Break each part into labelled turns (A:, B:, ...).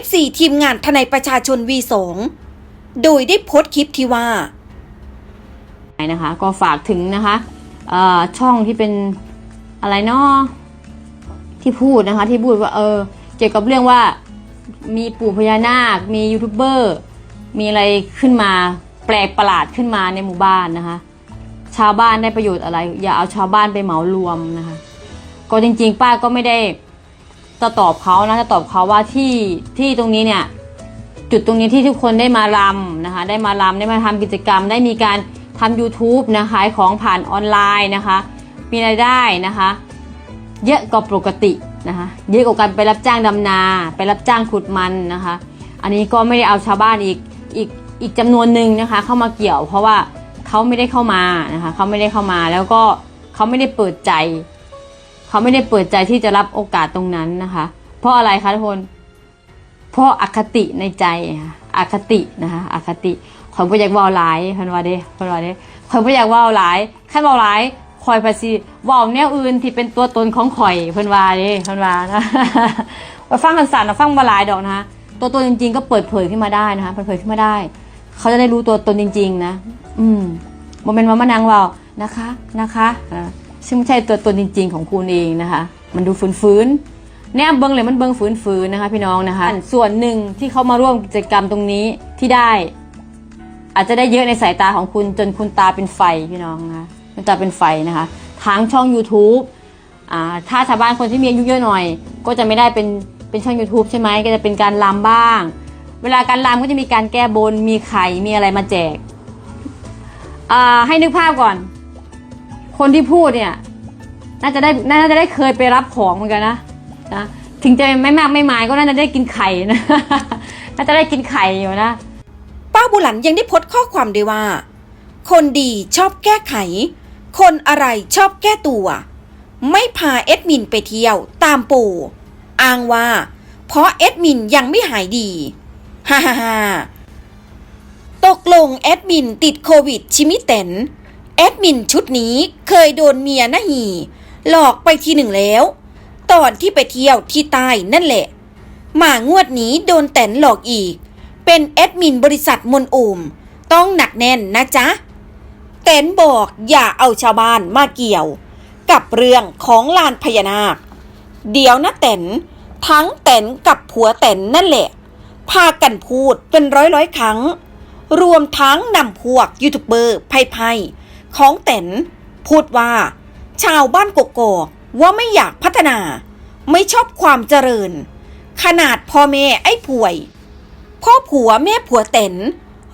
A: FC ทีมงานทนายประชาชน V2 โดยได้โพสต์คลิปที่ว่า
B: นะคะ ก็ฝากถึงนะคะเอ่อช่องที่เป็นอะไรเนาะที่พูดนะคะ ที่พูดว่าเออเกี่ยวกับเรื่องว่ามีปู่พญานาค มียูทูบเบอร์มีอะไรขึ้นมาแปลกประหลาดขึ้นมาในหมู่บ้านนะคะ ชาวบ้านได้ประโยชน์อะไร อย่าเอาชาวบ้านไปเหมารวมนะคะ ก็จริงๆ ป้าก็ไม่ได้ จะตอบเขานะจะตอบเขาว่าที่ที่ตรงนี้เนี่ยจุดตรงนี้ที่ทุกคนได้มารำนะคะ ได้มารำได้มาทำกิจกรรม ได้มีการทำ YouTube นะคะขายของผ่านออนไลน์นะคะ มีรายได้นะคะ เยอะกว่าปกตินะคะเยอะกว่าการไปรับจ้างดำนา ไปรับจ้างขุดมันนะคะ อันนี้ก็ไม่ได้เอาชาวบ้านอีกอีกอีกจำนวนหนึ่งนะคะ เข้ามาเกี่ยว เพราะว่าเขาไม่ได้เข้ามานะคะเขาไม่ได้เข้ามาแล้วก็เขาไม่ได้เปิดใจ เขาไม่ได้เปิดใจที่จะรับโอกาสตรงนั้นนะคะ เพราะอะไรคะทุกคนเพราะอคติในใจค่ะอคตินะคะอคติคอยบ่อยากว่าหลายเพิ่นว่าเด้เพิ่นว่าเด้คอยบ่อยากว่าหลายคันว่าหลายคอยภาษีว้าวแนวอื่นที่เป็นตัวตนของข่อยเพิ่นว่าเด้เพิ่นว่านะว่าฟังกันสั่นฟังบ่หลายดอกนะคะตัวตนจริง ๆ ก็เปิดเผยขึ้นมาได้นะคะเปิดเผยขึ้นมาได้ เขาจะได้รู้ตัวตนจริง ๆ นะ อืมบ่แม่นว่ามานั่งว้าวนะคะนะคะอ่า ซึ่งไม่ใช่ตัวตนจริง ๆ ของคุณเองนะคะ มันดูฟื้นๆแนบเบิงเลยมันเบิงฝืนๆนะคะ พี่น้องนะคะ ส่วนหนึ่งที่เขามาร่วมกิจกรรมตรงนี้ที่ได้ อาจจะได้เยอะในสายตาของคุณจนคุณตาเป็นไฟพี่น้องนะคะคุณตาเป็นไฟนะคะทางช่อง YouTube อ่าถ้าชาวบ้านคนที่มีอายุเยอะหน่อย ก็จะไม่ได้เป็นเป็นช่อง YouTube ใช่ไหมก็จะเป็นการลำบ้าง เวลาการลำก็จะมีการแก้บนมีไข่มีอะไรมาแจกอ่าให้นึกภาพก่อน คนที่พูดเนี่ย น่าจะได้น่าจะได้เคยไปรับของเหมือนกันนะนะถึงจะไม่มากไม่หมายก็น่าจะได้กินไข่นะน่าจะได้กินไข่อยู่นะ
A: ป้าบุหลันยังได้โพสต์ข้อความด้วยว่า คนดีชอบแก้ไข คนอะไรชอบแก้ตัว ไม่พาเอดมินไปเที่ยวตามปู่ อ้างว่า เพราะเอดมินยังไม่หายดีฮ่าฮ่าฮ่าตกลงแอดมินติดโควิดชิมิเต็น แอดมินชุดนี้เคยโดนเมียนะหีหลอกไปทีหนึ่งแล้ว ตอนที่ไปเที่ยวที่ใต้นั่นแหละ มางวดนี้โดนแตนหลอกอีก เป็นแอดมินบริษัทมนโอมต้องหนักแน่นนะจ๊ะ แตนบอกอย่าเอาชาวบ้านมาเกี่ยว กับเรื่องของลานพญานาค เดี๋ยวนะแตนทั้งแตนกับผัวแตนนั่นแหละ พากันพูดเป็นร้อยร้อยครั้ง รวมทั้งนำพวกยูทูบเบอร์ไพ่ ของแตนพูดว่า ชาวบ้านกกอกว่าไม่อยากพัฒนา ไม่ชอบความเจริญ ขนาดพ่อแม่ไอ้ป่วย พ่อผัวแม่ผัวเต็น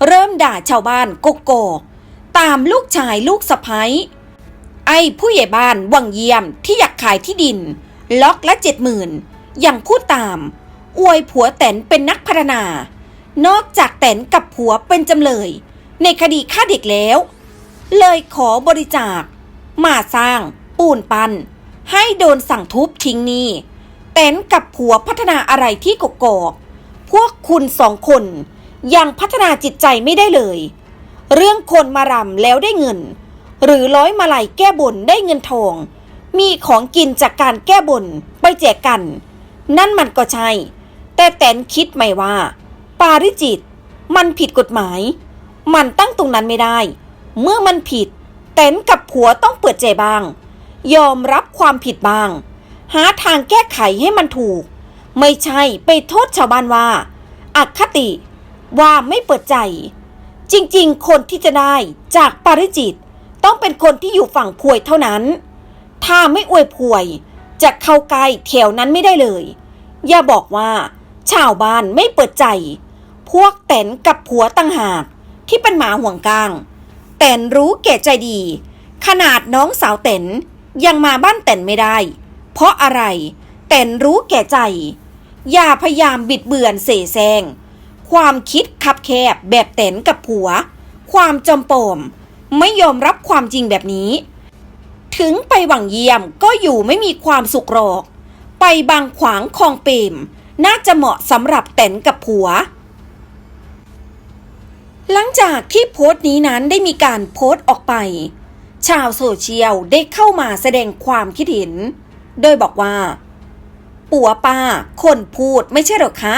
A: เริ่มด่าชาวบ้านกกอกตามลูกชายลูกสะพ้ยไอ้ผู้ใหญ่บ้านวังเยี่ยมที่อยากขายที่ดิน ล็อกละเจ็ดหมื่นยังพูดตาม อวยผัวแตนเป็นนักพัฒนา นอกจากแตนกับผัวเป็นจำเลย ในคดีฆ่าเด็กแล้ว เลยขอบริจาค มาสร้าง ปูนปัน ให้โดนสั่งทุบทิ้งนี่แตนกับผัวพัฒนาอะไรที่กกอก พวกคุณสองคน ยังพัฒนาจิตใจไม่ได้เลย เรื่องคนมารำแล้วได้เงิน หรือร้อยมาลัยแก้บนได้เงินทอง มีของกินจากการแก้บนไปแจกกัน นั่นมันก็ใช่ แต่แตนคิดไหมว่า ปาริจิต มันผิดกฎหมาย มันตั้งตรงนั้นไม่ได้ เมื่อมันผิดแตนกับผัวต้องเปิดใจบ้าง ยอมรับความผิดบ้าง หาทางแก้ไขให้มันถูก ไม่ใช่ไปโทษชาวบ้านว่าอาคติว่าไม่เปิดใจ จริงๆ คนที่จะได้จากปาริจิต ต้องเป็นคนที่อยู่ฝั่งพวยเท่านั้น ถ้าไม่อวยพวย จะเข้าใกล้แถวนั้นไม่ได้เลย อย่าบอกว่า ชาวบ้านไม่เปิดใจ พวกแตนกับผัวตั้งหากที่เป็นหมาห่วงกลาง แตนรู้แก่ใจดี ขนาดน้องสาวแตนยังมาบ้านแตนไม่ได้ เพราะอะไรแตนรู้แก่ใจ อย่าพยายามบิดเบือนเสแสร้งความคิดคับแคบแบบแตนกับผัว ความจอมปมไม่ยอมรับความจริงแบบนี้ ถึงไปหวังเยี่ยมก็อยู่ไม่มีความสุขหรอก ไปบางขวางคลองเปรมน่าจะเหมาะสำหรับแตนกับผัว หลังจากที่โพสต์นี้นั้นได้มีการโพสต์ออกไป ชาวโซเชียลได้เข้ามาแสดงความคิดเห็น โดยบอกว่า ปัวป้า คนพูดไม่ใช่หรอคะ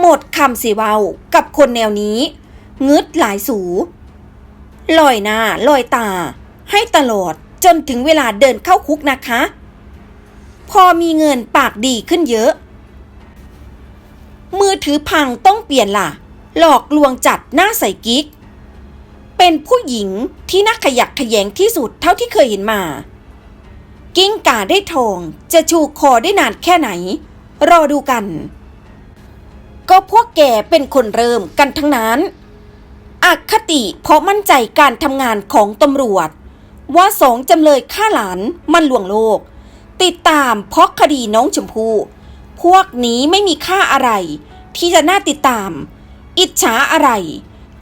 A: หมดคำสีเวากับคนแนวนี้ งึดหลายสูลอยหน้าลอยตา ให้ตลอดจนถึงเวลาเดินเข้าคุกนะคะ พอมีเงินปากดีขึ้นเยอะ มือถือพังต้องเปลี่ยนล่ะ หลอกลวงจัดหน้าใส่กิ๊ก เป็นผู้หญิงที่น่าขยักขยงที่สุดเท่าที่เคยเห็นมา กิ้งก่าได้ทองจะชูคอได้นานแค่ไหน รอดูกัน ก็พวกแกเป็นคนเริ่มกันทั้งนั้นอคติเพราะมั่นใจการทำงานของตำรวจ ว่าสองจำเลยฆ่าหลานมันลวงโลก ติดตามเพราะคดีน้องชมพู่พวกนี้ไม่มีค่าอะไร ที่จะน่าติดตาม อิจฉาอะไร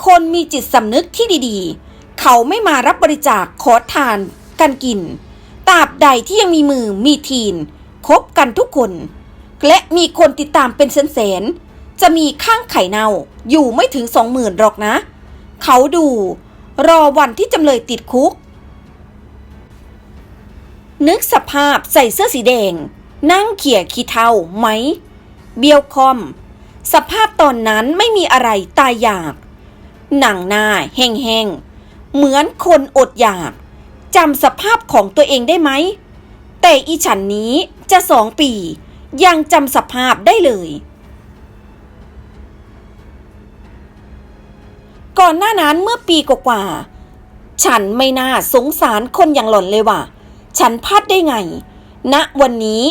A: คนมีจิตสำนึกที่ดีๆ เขาไม่มารับบริจาคขอทานกันกินตราบใดที่ยังมีมือมีทีน คบกันทุกคน และมีคนติดตามเป็นแสนๆจะมีข้างไข่เน่าอยู่ไม่ถึงสองหมื่นหรอกนะ เขาดู รอวันที่จำเลยติดคุก นึกสภาพใส่เสื้อสีแดง นั่งเขี่ยขี้เท่าไหม เบียวคอม สภาพตอนนั้นไม่มีอะไรตายอยาก หนังหน้าแห้งๆ เหมือนคนอดอยากจำสภาพของตัวเองได้ไหม แต่อีฉันนี้จะสองปี ยังจำสภาพได้เลย ก่อนหน้านั้นเมื่อปีกว่าๆฉันไม่น่าสงสารคนอย่างหล่อนเลยว่ะ ฉันพลาดได้ไงณวันนี้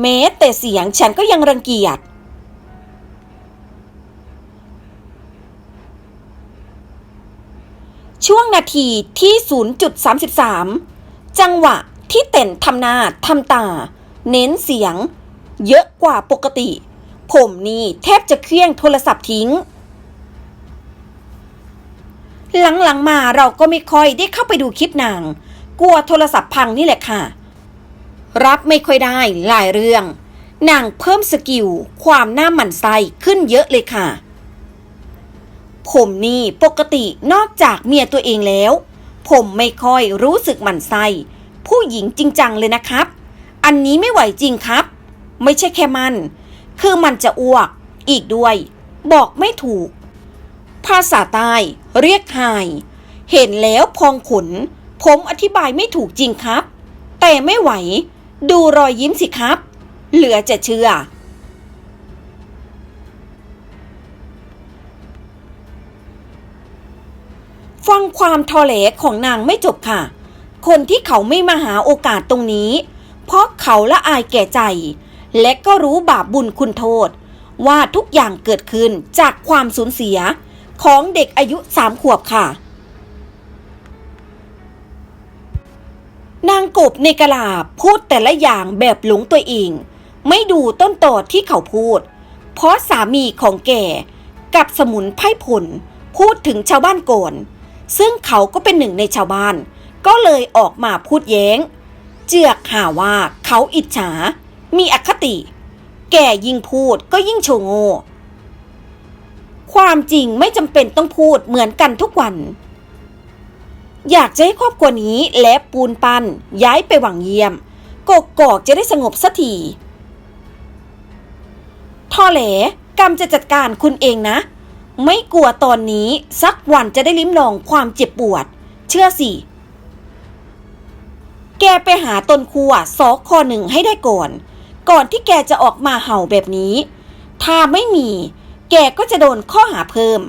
A: แม้แต่เสียงฉันก็ยังรังเกียจ ช่วงนาทีที่ 0.33 จังหวะที่เต่นทำหน้าทำตา เน้นเสียง เยอะกว่าปกติ ผมนี่แทบจะเคลี้ยงโทรศัพท์ทิ้ง หลังๆมาเราก็ไม่ค่อยได้เข้าไปดูคลิปนาง กลัวโทรศัพท์พังนี่แหละค่ะ รับไม่ค่อยได้หลายเรื่องนางเพิ่มสกิลความหน้าหมันไส้ขึ้นเยอะเลยค่ะ ผมนี่ปกตินอกจากเมียตัวเองแล้ว ผมไม่ค่อยรู้สึกหมั่นไส้ผู้หญิงจริงจังเลยนะครับ อันนี้ไม่ไหวจริงครับ ไม่ใช่แค่มัน คือมันจะอ้วก อีกด้วย บอกไม่ถูก ภาษาใต้เรียกไฮเห็นแล้วพองขน ผมอธิบายไม่ถูกจริงครับ แต่ไม่ไหว ดูรอยยิ้มสิครับ เหลือจะเชื่อ ฟังความทอแหลของนางไม่จบค่ะ คนที่เขาไม่มาหาโอกาสตรงนี้ เพราะเขาละอายแก่ใจ และก็รู้บาปบุญคุณโทษ ว่าทุกอย่างเกิดขึ้นจากความสูญเสียของเด็กอายุสามขวบค่ะ นางกบในกะลาพูดแต่ละอย่างแบบหลงตัวเอง ไม่ดูต้นตอที่เขาพูด เพราะสามีของแกกับสมุนไพรผลพูดถึงชาวบ้านก่อน ซึ่งเขาก็เป็นหนึ่งในชาวบ้าน ก็เลยออกมาพูดแย้ง เจือกหาว่าเขาอิจฉา มีอคติ แก่ยิ่งพูดก็ยิ่งโชว์โง่ความจริงไม่จำเป็นต้องพูดเหมือนกันทุกวัน อยากจะให้ครอบครัวนี้และปูนปันย้ายไปหวังเยี่ยมกกกอกจะได้สงบสักทีท่อแหลกรรมจะจัดการคุณเองนะ ไม่กลัวตอนนี้สักวันจะได้ลิ้มลองความเจ็บปวด เชื่อสิ แกไปหาตนครัวสอคอหนึ่งให้ได้ก่อน ก่อนที่แกจะออกมาเห่าแบบนี้ ถ้าไม่มี แกก็จะโดนข้อหาเพิ่ม